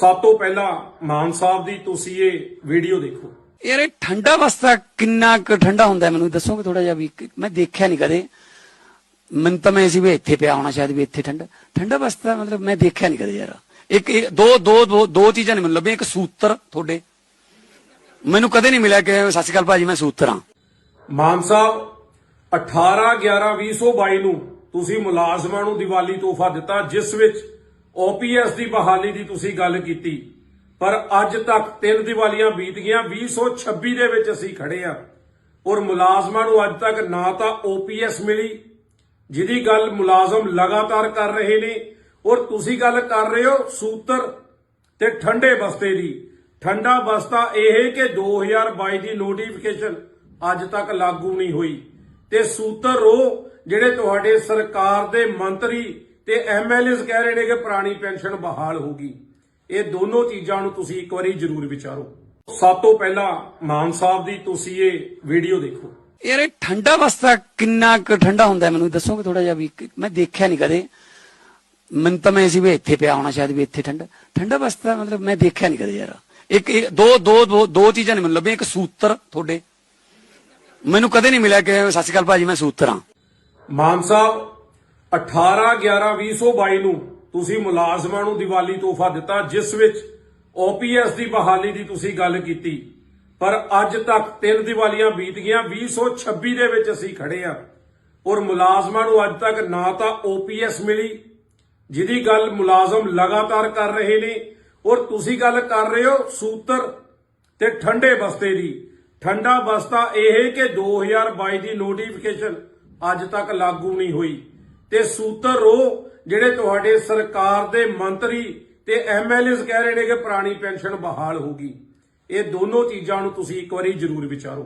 ਸਭ ਤੋਂ ਪਹਿਲਾਂ ਮਾਨ ਸਾਹਿਬ ਦੀ ਤੁਸੀਂ ਇਹ ਵੀਡੀਓ ਦੇਖੋ। ਯਾਰ ਇਹ ਠੰਡਾ ਵਸਤਾ ਕਿੰਨਾ ਕੁ ਠੰਡਾ ਹੁੰਦਾ ਮੈਨੂੰ ਦੱਸੋਗੇ ਥੋੜਾ ਜਿਹਾ ਵੀ ਮੈਂ ਦੇਖਿਆ ਨਹੀਂ ਕਦੇ। ਮੈਨੂੰ ਤਾਂ ਮੈਂ ਸੀ ਵੀ ਇੱਥੇ ਪਿਆ ਹੋਣਾ ਸ਼ਾਇਦ ਵੀ ਇੱਥੇ ਠੰਡਾ। ਠੰਡਾ ਵਸਤਾ ਮਤਲਬ ਮੈਂ ਦੇਖਿਆ ਨਹੀਂ ਕਦੇ ਯਾਰ। ਇੱਕ ਦੋ ਦੋ ਦੋ ਚੀਜ਼ਾਂ ਨੇ ਮੈਨੂੰ ਲੱਭੀਆਂ ਇੱਕ ਸੂਤਰ ਤੁਹਾਡੇ। ਮੈਨੂੰ ਕਦੇ ਨਹੀਂ ਮਿਲਿਆ ਕਿ ਸਤਿ ਸ਼੍ਰੀ ਅਕਾਲ ਭਾਜੀ ਮੈਂ ਸੂਤਰ ਹਾਂ। ਮਾਨ ਸਾਹਿਬ 18 11 2022 ਨੂੰ ਤੁਸੀਂ ਮੁਲਾਜ਼ਮਾਂ ਨੂੰ ਦੀਵਾਲੀ ਤੋਹਫਾ ਦਿੱਤਾ ਜਿਸ ਵਿੱਚ ਓਪੀਐਸ ਦੀ ਬਹਾਲੀ ਦੀ ਤੁਸੀਂ ਗੱਲ ਕੀਤੀ, ਪਰ ਅੱਜ ਤੱਕ ਤਿੰਨ ਦੀਵਾਲੀਆਂ ਬੀਤ ਗਈਆਂ 2026 ਦੇ ਵਿੱਚ ਅਸੀਂ ਖੜੇ ਆ ਔਰ ਮੁਲਾਜ਼ਮਾਂ ਨੂੰ ਅੱਜ ਤੱਕ ਨਾ ਤਾਂ ਓਪੀਐਸ ਮਿਲੀ, ਜਿਹਦੀ ਗੱਲ ਮੁਲਾਜ਼ਮ ਲਗਾਤਾਰ ਕਰ ਰਹੇ ਨੇ। ਔਰ ਤੁਸੀਂ ਗੱਲ ਕਰ ਰਹੇ ਹੋ ਸੂਤਰ ਤੇ ਠੰਡੇ ਬਸਤੇ ਦੀ। ਠੰਡਾ ਬਸਤਾ ਇਹ ਹੈ ਕਿ 2022 ਦੀ ਨੋਟੀਫਿਕੇਸ਼ਨ ਅੱਜ ਤੱਕ ਲਾਗੂ ਨਹੀਂ ਹੋਈ। ਤੇ ਸੂਤਰ ਉਹ ਜਿਹੜੇ ਤੁਹਾਡੇ ਸਰਕਾਰ ਦੇ ਮੰਤਰੀ ਤੇ ਐਮਐਲਏਸ ਕਹਿ ਰਹੇ ਨੇ ਕਿ ਪੁਰਾਣੀ ਪੈਨਸ਼ਨ ਬਹਾਲ ਹੋਗੀ ਇਹ ਦੋਨੋਂ ਚੀਜ਼ਾਂ ਨੂੰ ਤੁਸੀਂ ਇੱਕ ਵਾਰੀ ਜ਼ਰੂਰ ਵਿਚਾਰੋ। ਸਭ ਤੋਂ ਪਹਿਲਾਂ ਮਾਨ ਸਾਹਿਬ ਦੀ ਤੁਸੀਂ ਇਹ ਵੀਡੀਓ ਦੇਖੋ। ਯਾਰ ਇਹ ਠੰਡਾ ਵਸਤਾ ਕਿੰਨਾ ਕੁ ਠੰਡਾ ਹੁੰਦਾ ਮੈਨੂੰ ਦੱਸੋਗੇ ਥੋੜਾ ਜਿਹਾ ਵੀ? ਮੈਂ ਦੇਖਿਆ ਨਹੀਂ ਕਦੇ। ਮੈਨੂੰ ਤਾਂ ਮੈਂ ਸੀ ਵੀ ਇੱਥੇ ਪਿਆ ਹੋਣਾ ਸ਼ਾਇਦ ਵੀ ਇੱਥੇ ਠੰਡਾ। ਠੰਡਾ ਵਸਤਾ ਮਤਲਬ ਮੈਂ ਦੇਖਿਆ ਨਹੀਂ ਕਦੇ ਯਾਰ। ਇੱਕ ਦੋ ਦੋ ਦੋ ਚੀਜ਼ਾਂ ਨੇ ਮੈਨੂੰ ਲੱਭੀਆਂ। ਇੱਕ ਸੂਤਰ ਤੁਹਾਡੇ। ਮੈਨੂੰ ਕਦੇ ਨਹੀਂ ਮਿਲਿਆ ਕਿ ਸਤਿ ਸ਼੍ਰੀ ਅਕਾਲ ਭਾਜੀ ਮੈਂ ਸੂਤਰ ਹਾਂ। ਮਾਨ ਸਾਹਿਬ 18 11 2022 ਨੂੰ ਤੁਸੀਂ ਮੁਲਾਜ਼ਮਾਂ ਨੂੰ ਦੀਵਾਲੀ ਤੋਹਫਾ ਦਿੱਤਾ, ਜਿਸ ਵਿੱਚ ਓਪੀਐਸ ਦੀ ਬਹਾਲੀ ਦੀ ਤੁਸੀਂ ਗੱਲ ਕੀਤੀ। ਪਰ ਅੱਜ ਤੱਕ ਤਿੰਨ ਦੀਵਾਲੀਆਂ ਬੀਤ ਗਈਆਂ 2026 ਦੇ ਵਿੱਚ ਅਸੀਂ ਖੜੇ ਆ ਔਰ ਮੁਲਾਜ਼ਮਾਂ ਨੂੰ ਅੱਜ ਤੱਕ ਨਾ ਤਾਂ ਓਪੀਐਸ ਮਿਲੀ, ਜਿਹਦੀ ਗੱਲ ਮੁਲਾਜ਼ਮ ਲਗਾਤਾਰ ਕਰ ਰਹੇ ਨੇ। ਔਰ ਤੁਸੀਂ ਗੱਲ ਕਰ ਰਹੇ ਹੋ ਸੂਤਰ ਤੇ ਠੰਡੇ ਬਸਤੇ ਦੀ। ਠੰਡਾ ਬਸਤਾ ਇਹ ਹੈ ਕਿ 2022 ਦੀ ਨੋਟੀਫਿਕੇਸ਼ਨ ਅੱਜ ਤੱਕ ਲਾਗੂ ਨਹੀਂ ਹੋਈ। ਤੇ ਸੂਤਰ ਰੋ, ਜਿਹੜੇ ਤੁਹਾਡੇ ਸਰਕਾਰ ਦੇ ਮੰਤਰੀ ਤੇ ਐਮਐਲਏਸ ਕਹਿ ਰਹੇ ਨੇ ਕਿ ਪੁਰਾਣੀ ਪੈਨਸ਼ਨ ਬਹਾਲ ਹੋਗੀ ਇਹ ਦੋਨੋਂ ਚੀਜ਼ਾਂ ਨੂੰ ਤੁਸੀਂ ਇੱਕ ਵਾਰੀ ਜ਼ਰੂਰ ਵਿਚਾਰੋ।